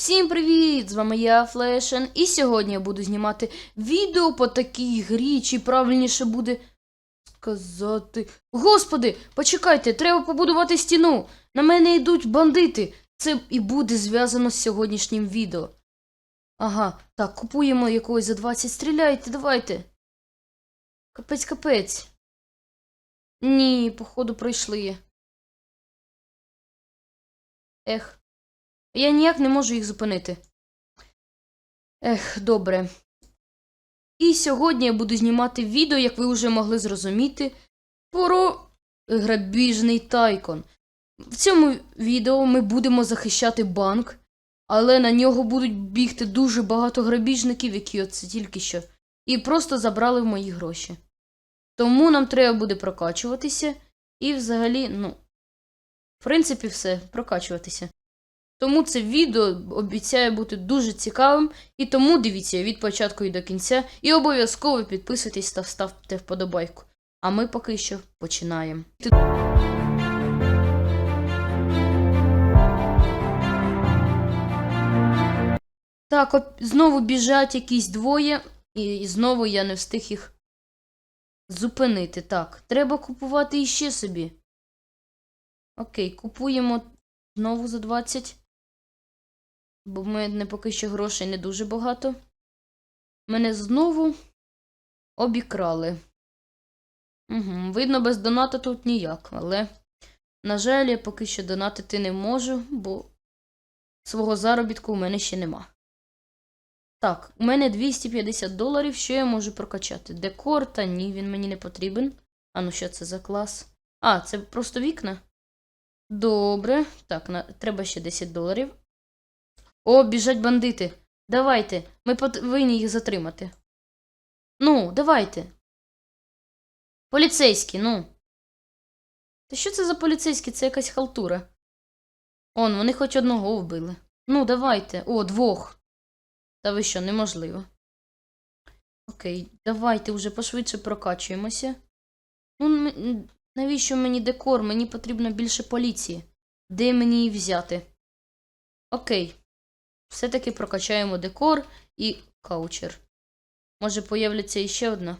Всім привіт! З вами я, Флешен, і сьогодні я буду знімати відео по такій грі, чи правильніше буде сказати. Господи, почекайте, треба побудувати стіну. На мене йдуть бандити. Це і буде зв'язано з сьогоднішнім відео. Ага, так, купуємо якогось за 20. Стріляйте, давайте. Капець, капець. Ні, походу пройшли. Ех. Я ніяк не можу їх зупинити. Ех, добре. І сьогодні я буду знімати відео, як ви вже могли зрозуміти, про грабіжний тайкон. В цьому відео ми будемо захищати банк, але на нього будуть бігти дуже багато грабіжників, які оце тільки що, і просто забрали мої гроші. Тому нам треба буде прокачуватися і взагалі, ну, в принципі, все, прокачуватися. Тому це відео обіцяє бути дуже цікавим, і тому дивіться від початку і до кінця, і обов'язково підписуйтесь та ставте вподобайку. А ми поки що починаємо. Так, знову біжать якісь двоє, і, знову я не встиг їх зупинити. Так, треба купувати іще собі. Окей, купуємо знову за 20. Бо в мене поки що грошей не дуже багато. Мене знову обікрали. Угу, Видно, без доната тут ніяк, але, на жаль, я поки що донатити не можу, бо свого заробітку у мене ще нема. Так, у мене 250 доларів, що я можу прокачати? Декор, та ні, він мені не потрібен. А ну що це за клас? А, це просто вікна? Добре. Так, на... треба ще 10 доларів. О, біжать бандити. Давайте. Ми повинні їх затримати. Ну, давайте. Поліцейські, ну. Та що це за поліцейські? Це якась халтура. Он, вони хоч одного вбили. Ну, давайте. О, двох. Та ви що, неможливо. Окей, давайте вже пошвидше прокачуємося. Ну, навіщо мені декор? Мені потрібно більше поліції. Де мені її взяти? Окей. Все-таки прокачаємо декор і каучер. Може, появляться іще одна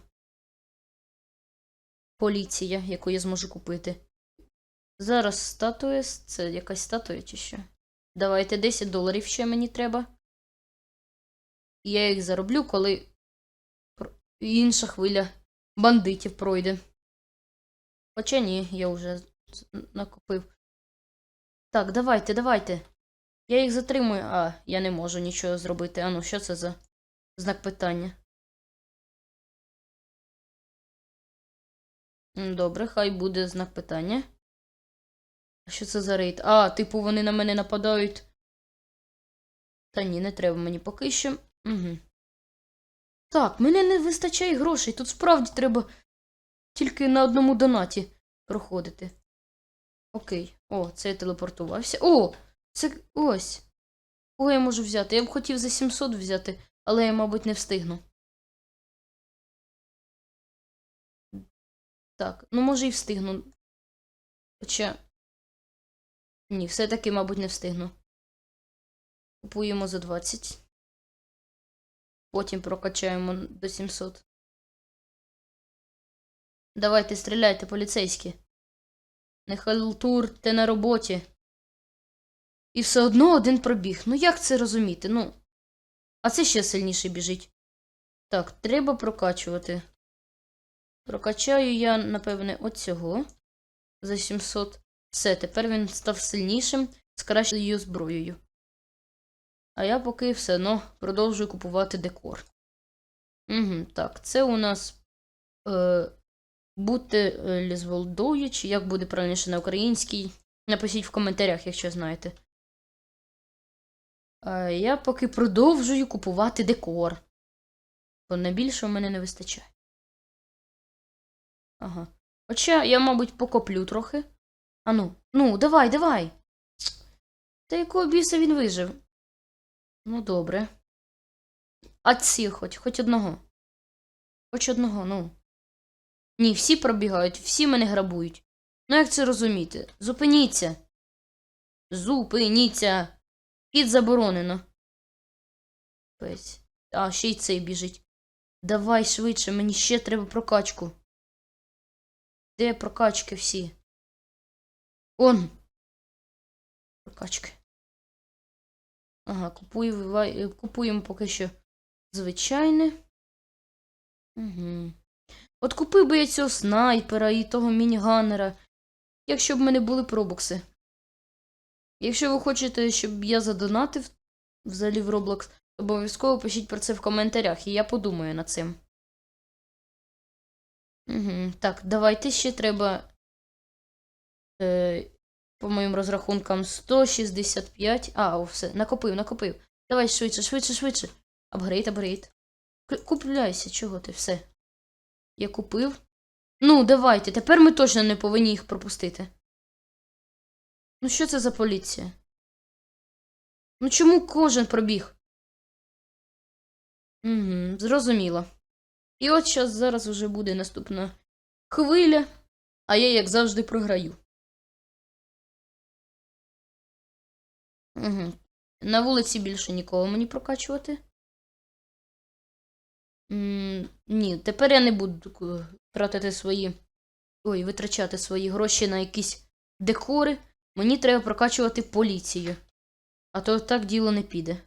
поліція, яку я зможу купити. Зараз статуя. Це якась статуя чи що? Давайте 10 доларів ще мені треба. Я їх зароблю, коли інша хвиля бандитів пройде. Хоча ні, я вже накопив. Так, давайте, давайте. Я їх затримую, а я не можу нічого зробити. Ану, що це за знак питання? Добре, хай буде знак питання. А що це за рейд? А, типу, вони на мене нападають. Та ні, не треба мені поки що. Угу. Так, мене не вистачає грошей. Тут справді треба тільки на одному донаті проходити. Окей. О, це я телепортувався. О! Це ось. Кого я можу взяти? Я б хотів за 700 взяти, але я, мабуть, не встигну. Так, ну може і встигну. Хоча. Ні, все-таки, мабуть, не встигну. Купуємо за 20. Потім прокачаємо до 700. Давайте стріляйте, поліцейські. Не халтурте на роботі. І все одно один пробіг. Ну як це розуміти? Ну. А це ще сильніше біжить. Так, треба прокачувати. Прокачаю я, напевне, от цього. За 700. Все, тепер він став сильнішим з кращою зброєю. А я поки все одно продовжую купувати декор. Угу, Так, це у нас е, бути е, лізволдою, чи як буде правильніше на українській. Напишіть в коментарях, якщо знаєте. А я поки продовжую купувати декор. Бо на у мене не вистачає. Ага. Хоча я, мабуть, покоплю трохи. Ану, ну, давай, давай. Та якого біса він вижив? Ну, добре. А ці хоч, хоч одного. Хоч одного, ну. Ні, всі пробігають, всі мене грабують. Ну як це розуміти? Зупиніться. Зупиніться. Кіт заборонено. А, ще й цей біжить. Давай швидше, мені ще треба прокачку. Де прокачки всі? Он. Прокачки. Ага, купую, е, купуємо поки що звичайне. Угу. От купив би я цього снайпера і того мініганера, якщо б мене були пробокси. Якщо ви хочете, щоб я задонатив взагалі в Roblox, обов'язково пишіть про це в коментарях, і я подумаю над цим. Угу. Так, давайте ще треба. Е, по моїм розрахункам 165. А, о, все, накопив, накопив. Давай швидше, швидше, швидше. Апгрейд, апгрейд. Купляйся, чого ти, все. Я купив. Ну, давайте, тепер ми точно не повинні їх пропустити. Ну, що це за поліція? Ну чому кожен пробіг? Угу, зрозуміло. І от щас зараз вже буде наступна хвиля, а я, як завжди, програю. Угу. На вулиці більше нікого мені прокачувати. М, ні, тепер я не буду тратити свої. Ой, витрачати свої гроші на якісь декори. Мені треба прокачувати поліцію. А то так діло не піде.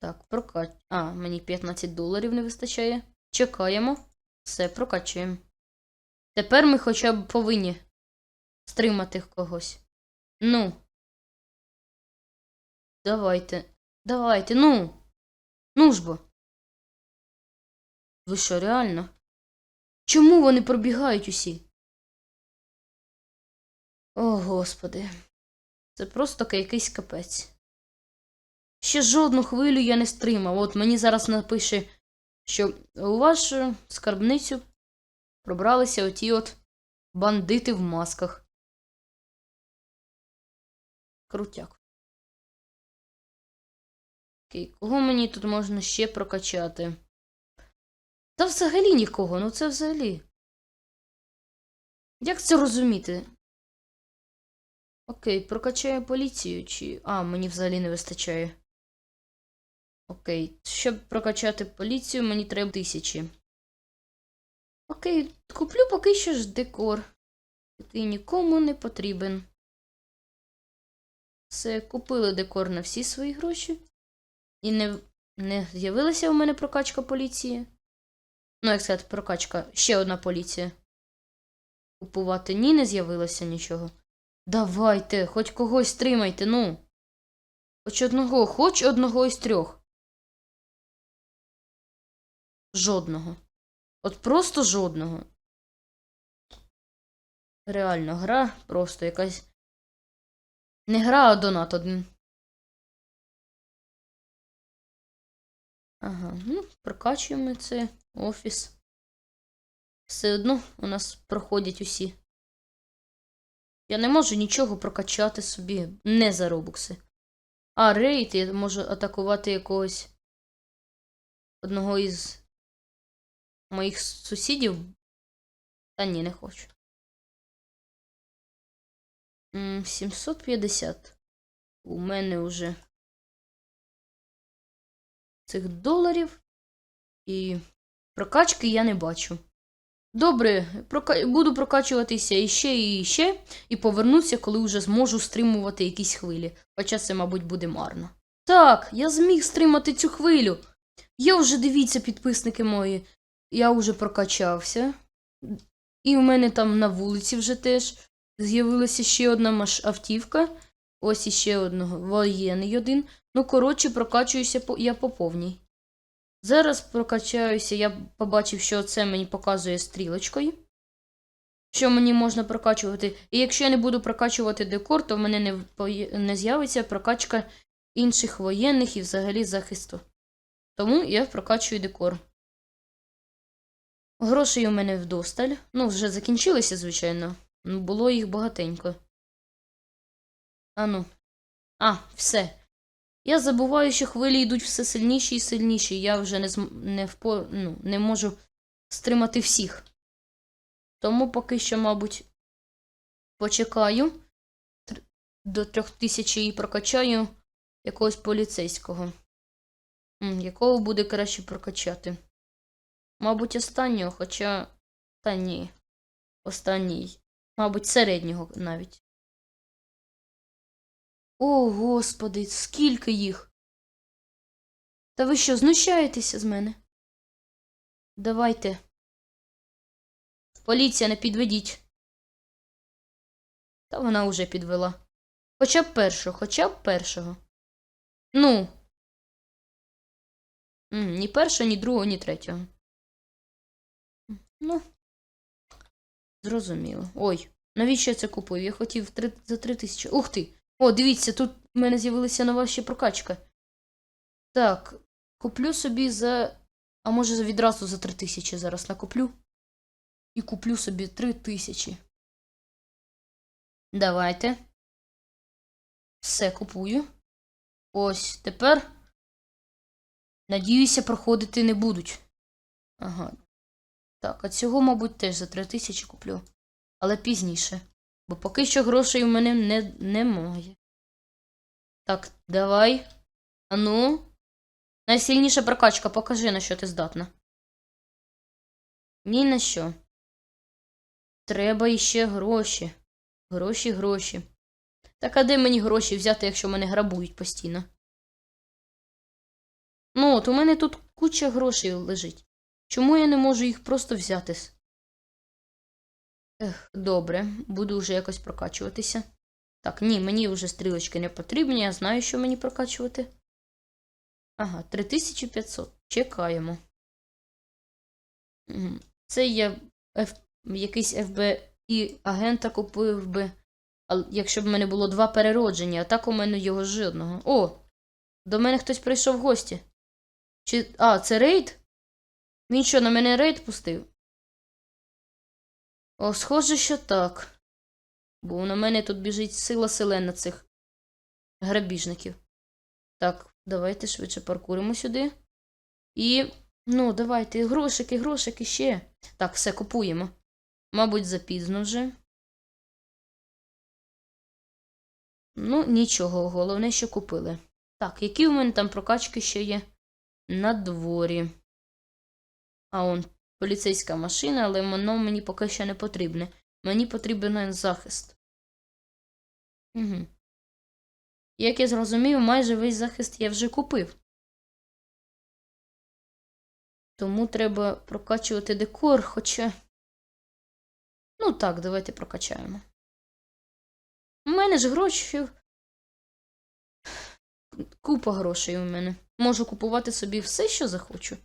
Так, прокач. А, мені 15 доларів не вистачає. Чекаємо. Все, прокачуємо. Тепер ми хоча б повинні стримати когось. Ну. Давайте. Давайте, ну. Ну ж бо. Ви що, реально? Чому вони пробігають усі? О, господи. Це просто якийсь капець. Ще жодну хвилю я не стримав. От мені зараз напише, що у вашу скарбницю пробралися оті от бандити в масках. Крутяк. Окей, кого мені тут можна ще прокачати? Та взагалі нікого, ну це взагалі. Як це розуміти? Окей, прокачаю поліцію чи. А, мені взагалі не вистачає. Окей, щоб прокачати поліцію, мені треба тисячі. Окей, куплю поки що ж декор. Який нікому не потрібен. Все, купили декор на всі свої гроші. І не, не з'явилася у мене прокачка поліції. Ну, як сказати, прокачка. Ще одна поліція. Купувати ні, не з'явилося нічого. Давайте, хоч когось стримайте, ну. Хоч одного, хоч одного із трьох. Жодного. От просто жодного. Реально, гра просто якась. Не гра, а донат один. Ага, ну, прокачуємо це. Офіс. Все одно у нас проходять усі. Я не можу нічого прокачати собі не за робукси. А, рейд, я можу атакувати якогось одного із моїх сусідів. Та ні, не хочу. 750. У мене вже цих доларів. І прокачки я не бачу. Добре, прока... буду прокачуватися іще і іще, і повернуся, коли вже зможу стримувати якісь хвилі. Хоча це, мабуть, буде марно. Так, я зміг стримати цю хвилю. Я вже дивіться, підписники мої. Я вже прокачався. І в мене там на вулиці вже теж з'явилася ще одна автівка. Ось іще одного воєнний один. Ну, коротше, прокачуюся я по повній. Зараз прокачаюся, я побачив, що це мені показує стрілочкою. Що мені можна прокачувати. І якщо я не буду прокачувати декор, то в мене не, не з'явиться прокачка інших воєнних і взагалі захисту. Тому я прокачую декор. Грошей у мене вдосталь. Ну, вже закінчилися, звичайно. Ну, Було їх багатенько. А ну. А, все. Я забуваю, що хвилі йдуть все сильніші і сильніші. Я вже не, зм... не, впо... ну, не можу стримати всіх. Тому поки що, мабуть, почекаю до трьох тисяч і прокачаю якогось поліцейського. Якого буде краще прокачати? Мабуть, останнього, хоча. Та ні. Останній. Мабуть, середнього навіть. О, господи, скільки їх? Та ви що, знущаєтеся з мене? Давайте. Поліція, не підведіть. Та вона уже підвела. Хоча б першого, хоча б першого. Ну. Ні першого, ні другого, ні третього. Ну. Зрозуміло. Ой, навіщо я це купив? Я хотів три, за три тисячі. Ух ти! О, дивіться, тут в мене з'явилася нова ще прокачка. Так, куплю собі за. А може відразу за три тисячі зараз накуплю. І куплю собі три тисячі. Давайте. Все купую. Ось тепер. Надіюся, проходити не будуть. Ага. Так, а цього, мабуть, теж за три тисячі куплю. Але пізніше. Бо поки що грошей у мене не, немає. Так, давай. Ану. Найсильніша прокачка, покажи, на що ти здатна. Ні на що. Треба іще гроші. Гроші, гроші. Так а де мені гроші взяти, якщо мене грабують постійно? Ну, от у мене тут куча грошей лежить. Чому я не можу їх просто взяти? Ех, добре, буду вже якось прокачуватися. Так, ні, мені вже стрілочки не потрібні, я знаю, що мені прокачувати. Ага, 3500. Чекаємо. Це я Ф... якийсь FBI агента купив би. Якщо б в мене було два переродження, а так у мене його жодного. О! До мене хтось прийшов в гості. Чи. А, це рейд? Він що, на мене рейд пустив? О, схоже, що так. Бо на мене тут біжить сила селена цих грабіжників. Так, давайте швидше паркуримо сюди. І. Ну, давайте, грошики, грошики ще. Так, все купуємо. Мабуть, запізно вже. Ну, нічого, головне, що купили. Так, які у мене там прокачки ще є? На дворі. А он поліцейська машина, але воно мені поки що не потрібне. Мені потрібен захист. Угу. Як я зрозумів, майже весь захист я вже купив. Тому треба прокачувати декор, хоча. Ну так, давайте прокачаємо. У мене ж гроші. Купа грошей у мене. Можу купувати собі все, що захочу.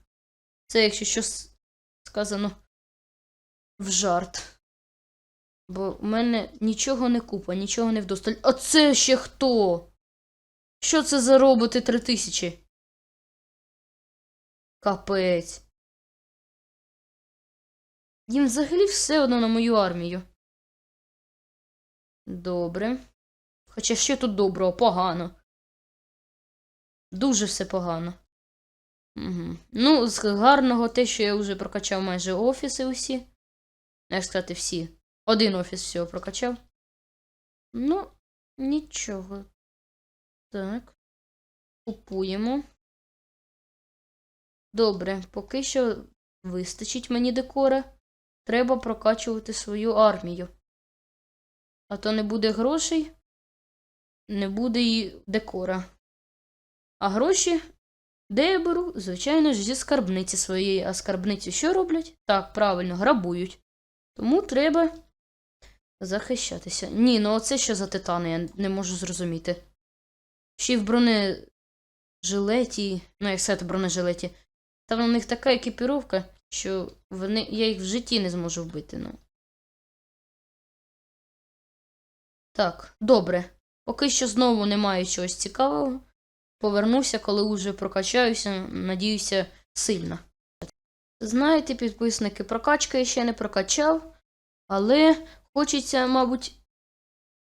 Це якщо щось сказано в жарт. Бо в мене нічого не купа, нічого не вдосталь. А це ще хто? Що це за роботи три тисячі? Капець. Їм взагалі все одно на мою армію. Добре. Хоча що тут доброго, погано. Дуже все погано. Угу. Ну, з гарного те, що я вже прокачав майже офіси усі. Як сказати, всі. Один офіс всього прокачав. Ну, нічого. Так. Купуємо. Добре, поки що вистачить мені декора. Треба прокачувати свою армію. А то не буде грошей, не буде і декора. А гроші де я беру? Звичайно ж, зі скарбниці своєї, а скарбниці що роблять? Так, правильно, грабують. Тому треба захищатися. Ні, ну оце що за титани, я не можу зрозуміти. Ще й в бронежилеті, ну як сказати бронежилеті, там у них така екіпіровка, що вони, я їх в житті не зможу вбити. ну. Так, добре. Поки що знову немає чогось цікавого. Повернуся, коли уже прокачаюся, надіюся, сильно. Знаєте, підписники, прокачка я ще не прокачав, але хочеться, мабуть,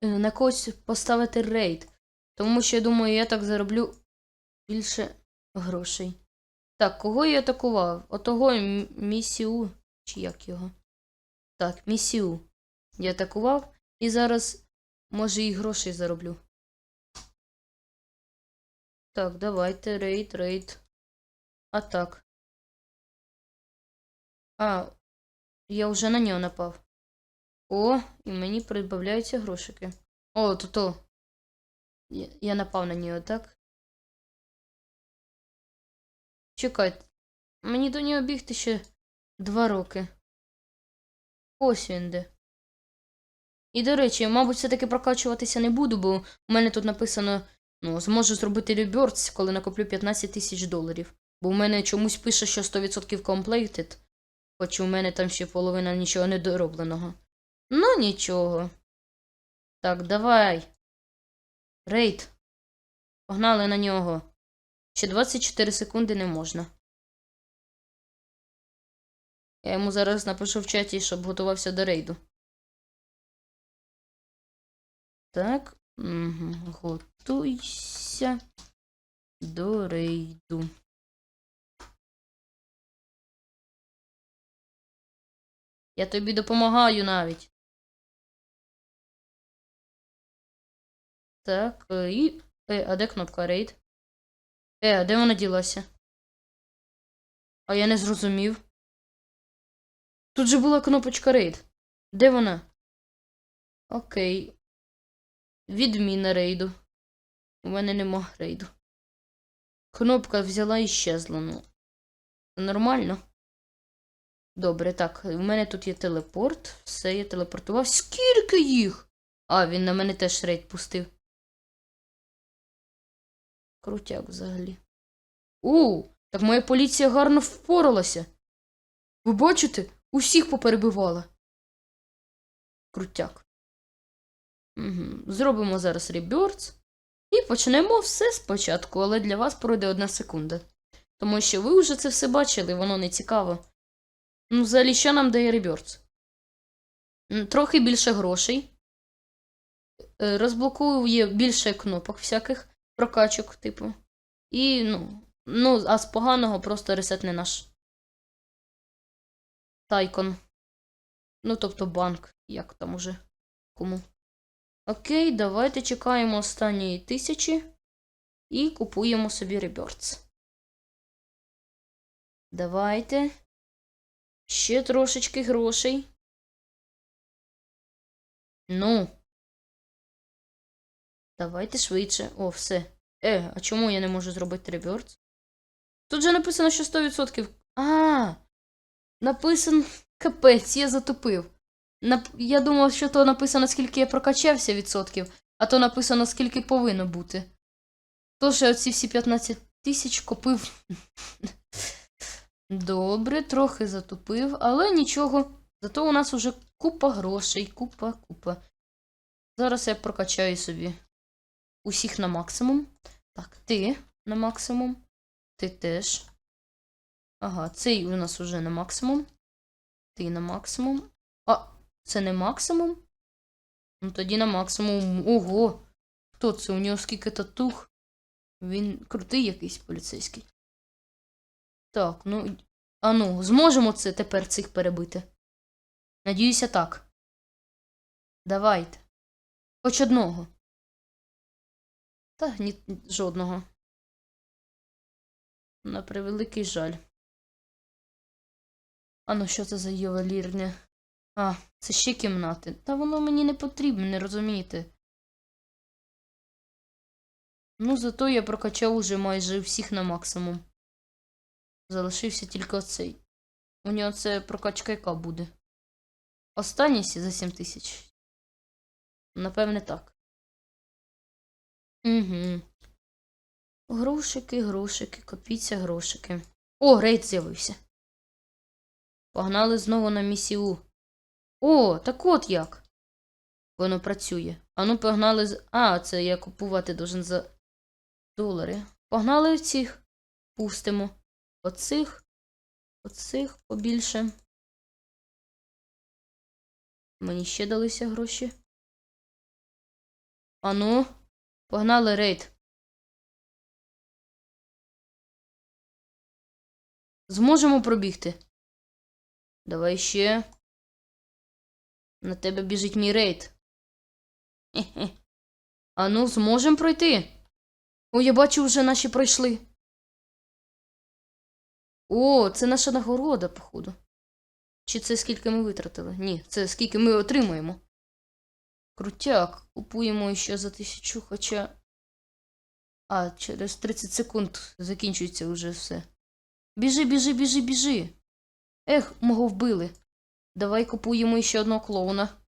е, на когось поставити рейд. Тому що я думаю, я так зароблю більше грошей. Так, кого я атакував? Отого місіу. Чи як його? Так, місіу. Я атакував і зараз, може, і грошей зароблю. Так, давайте, рейд, рейд. А так. А, я вже на нього напав. О, і мені прибавляються грошики. О, то то. Я, я напав на нього, так? Чекайте. Мені до нього бігти ще два роки. Ось він де. І до речі, мабуть, все-таки прокачуватися не буду, бо у мене тут написано, ну, зможу зробити реберц, коли накоплю 15 тисяч доларів. Бо у мене чомусь пише, що 100% completed, хоч у мене там ще половина нічого не доробленого. Ну, нічого. Так, давай. Рейд. Погнали на нього. Ще 24 секунди не можна. Я йому зараз напишу в чаті, щоб готувався до рейду. Так. Угу. Готуйся до рейду. Я тобі допомагаю навіть. Так, і. Е, а де кнопка рейд? Е, а де вона ділася? А я не зрозумів. Тут же була кнопочка рейд. Де вона? Окей. Відміна рейду. У мене нема рейду. Кнопка взяла і щезла. Ну. Нормально. Добре, так. У мене тут є телепорт. Все, я телепортував. Скільки їх? А, він на мене теж рейд пустив. Крутяк взагалі. У, так моя поліція гарно впоралася. Ви бачите? Усіх поперебивала. Крутяк. Зробимо зараз реберц. І почнемо все спочатку, але для вас пройде одна секунда. Тому що ви вже це все бачили, воно не цікаво. Ну, взагалі, що нам дає реберц? Трохи більше грошей. Е, Розблокує більше кнопок всяких прокачок, типу. І, ну, ну, а з поганого просто ресетне наш Тайкон. Ну, тобто банк, як там уже кому. Окей, давайте чекаємо останньої тисячі і купуємо собі реберц. Давайте. Ще трошечки грошей. Ну. Давайте швидше. О, все. Е, а чому я не можу зробити реберц? Тут же написано, що 100%. А, написано. Капець, я затупив. Нап... Я думав, що то написано, скільки я прокачався відсотків, а то написано, скільки повинно бути. Тож я оці всі 15 тисяч купив. Добре, трохи затупив, але нічого. Зато у нас уже купа грошей, купа, купа. Зараз я прокачаю собі усіх на максимум. Так, ти на максимум. Ти теж. Ага, цей у нас уже на максимум. Ти на максимум. Це не максимум? Ну тоді на максимум. Ого! Хто це? У нього скільки татух? Він крутий якийсь поліцейський. Так, ну. А ну, зможемо це тепер цих перебити? Надіюся, так. Давайте. Хоч одного. Та ні, жодного. На превеликий жаль. А ну що це за ювелірне? А, це ще кімнати. Та воно мені не потрібно, не розумієте. Ну, зато я прокачав уже майже всіх на максимум. Залишився тільки оцей. У нього це прокачка яка буде? Останній за 7 тисяч. Напевне, так. Угу. Грошики, грошики, копіться грошики. О, рейд з'явився. Погнали знову на місію. О, так от як. Воно працює. А ну погнали з. А, це я купувати должен за долари. Погнали цих. Пустимо. Оцих. Оцих побільше. Мені ще далися гроші. Ану, погнали рейд. Зможемо пробігти. Давай ще. На тебе біжить мій рейд. Хе-хе. А ну, зможемо пройти. О, я бачу, вже наші пройшли. О, це наша нагорода, походу. Чи це скільки ми витратили? Ні, це скільки ми отримаємо. Крутяк. Купуємо ще за тисячу, хоча. А, через 30 секунд закінчується вже все. Біжи, біжи, біжи, біжи. Ех, мого вбили. Давай купуємо ще одного клоуна.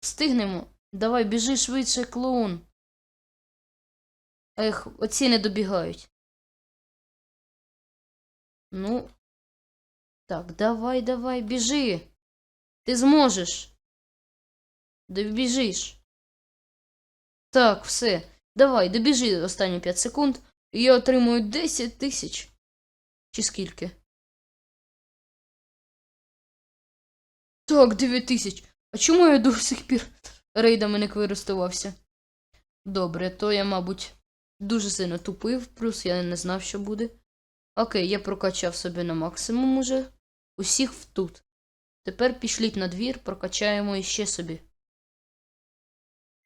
Встигнемо. Давай, біжи швидше, клоун. Ех, оці не добігають. Ну. Так, давай, давай, біжи. Ти зможеш. Добіжиш. Так, все. Давай, добіжи останні 5 секунд. І я отримую 10 тисяч. Чи скільки? Так, 9 тисяч. А чому я до сих пір рейдами не користувався? Добре, то я, мабуть, дуже сильно тупив, плюс я не знав, що буде. Окей, я прокачав собі на максимум уже. Усіх тут. Тепер пішліть на двір, прокачаємо іще собі.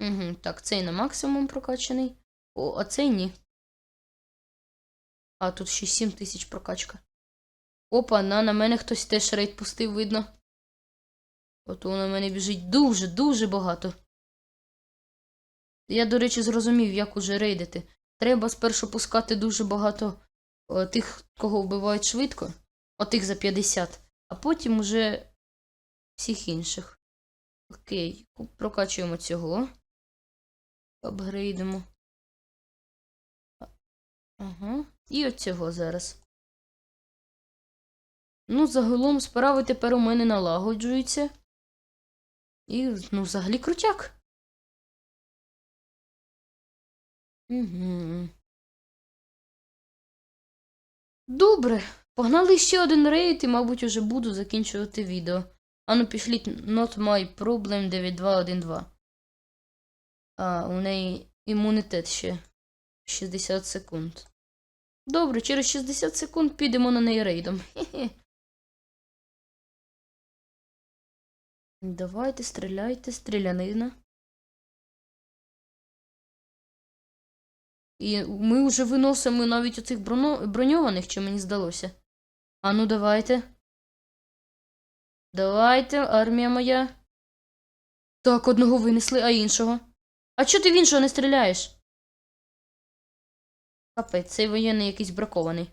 Угу, так, цей на максимум прокачаний. О, а цей ні. А, тут ще 7 тисяч прокачка. Опа, на, на мене хтось теж рейд пустив, видно. Ото на мене біжить дуже, дуже багато. Я, до речі, зрозумів, як уже рейдити. Треба спершу пускати дуже багато о, тих, кого вбивають швидко, отих за 50, а потім уже всіх інших. Окей, прокачуємо цього. Апгрейдимо. Ага. І от цього зараз. Ну, загалом справи тепер у мене налагоджуються. І, ну, взагалі крутяк. Угу. Добре. Погнали ще один рейд і, мабуть, уже буду закінчувати відео. Ану, пішліть Not My Problem 9212. А, у неї імунітет ще 60 секунд. Добре, через 60 секунд підемо на неї рейдом. Давайте, стріляйте, стрілянина. І ми вже виносимо навіть оцих броно... броньованих, чи мені здалося. А ну давайте. Давайте, армія моя. Так, одного винесли, а іншого. А чого ти в іншого не стріляєш? Капець, цей воєнний якийсь бракований.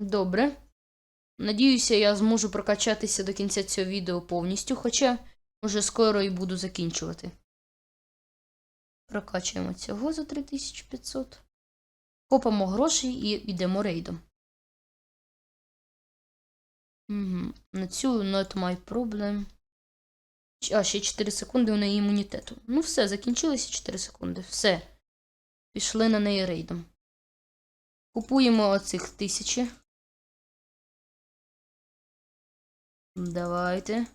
Добре. Надіюся, я зможу прокачатися до кінця цього відео повністю, хоча вже скоро і буду закінчувати. Прокачуємо цього за 3500. Копимо гроші і йдемо рейдом. Угу. На цю not my problem. А, ще 4 секунди у неї імунітету. Ну, все, закінчилися 4 секунди. Все. Пішли на неї рейдом. Купуємо оцих тисячі. Давайте.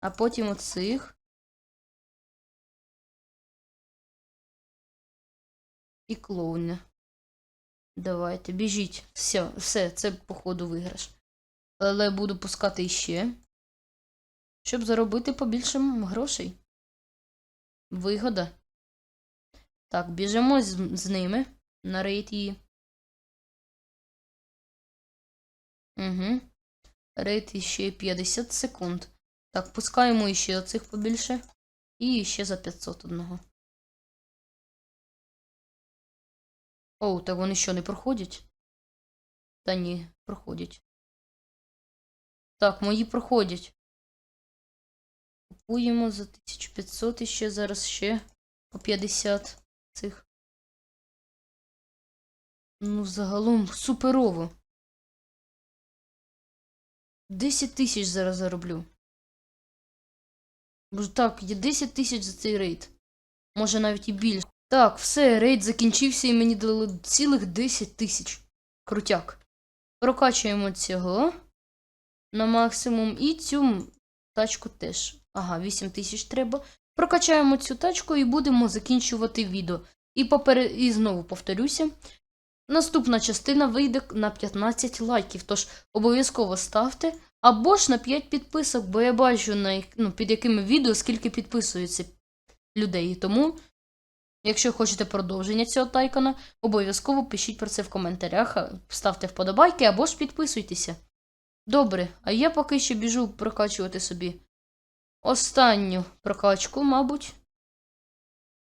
А потім оцих. І клоуна. Давайте, біжіть. Все, все, це, походу, виграш. Але буду пускати іще. Щоб заробити побільше грошей. Вигода. Так, біжимо з, з ними на рейд її. Угу. Рейд іще 50 секунд. Так, пускаємо іще оцих побільше. І ще за 500 одного. Оу, так вони що, не проходять? Та ні, проходять. Так, мої проходять. Купуємо за 1500 і ще зараз ще по 50 цих. Ну, загалом суперово. 10 тисяч зараз зароблю. Так, є 10 тисяч за цей рейд. Може навіть і більше. Так, все, рейд закінчився і мені дали цілих 10 тисяч. Крутяк. Прокачуємо цього на максимум. І цю тачку теж. Ага, 8 тисяч треба. Прокачаємо цю тачку і будемо закінчувати відео. І, попер... і знову повторюся. Наступна частина вийде на 15 лайків, тож обов'язково ставте. Або ж на 5 підписок, бо я бачу, на... ну, під якими відео скільки підписується людей. Тому, якщо хочете продовження цього тайкона, обов'язково пишіть про це в коментарях, ставте вподобайки або ж підписуйтеся. Добре, а я поки що біжу прокачувати собі останню прокачку, мабуть.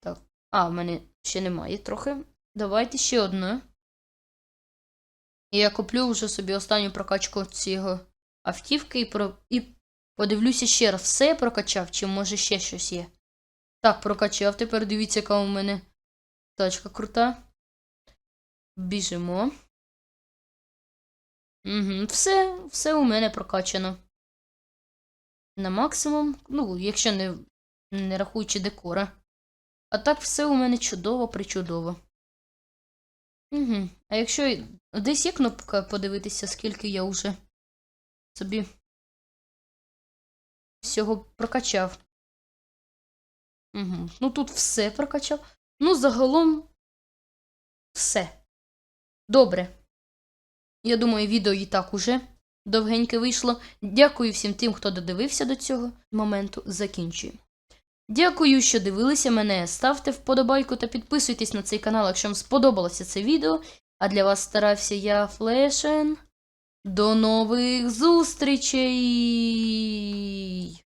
Так. А, в мене ще немає трохи. Давайте ще одну. І я куплю вже собі останню прокачку цього автівки і, про... і подивлюся ще раз, все я прокачав, чи може ще щось є. Так, прокачав. Тепер дивіться, яка у мене тачка крута. Біжимо. Угу, все, все у мене прокачано. На максимум. Ну, якщо не, не рахуючи декора. А так все у мене чудово, причудово. Угу. А якщо десь є кнопка подивитися, скільки я вже собі всього прокачав. Угу. Ну тут все прокачав. Ну, загалом все. Добре. Я думаю, відео і так уже довгеньке вийшло. Дякую всім тим, хто додивився до цього моменту. Закінчую. Дякую, що дивилися мене. Ставте вподобайку та підписуйтесь на цей канал, якщо вам сподобалося це відео. А для вас старався я Флешен. До нових зустрічей!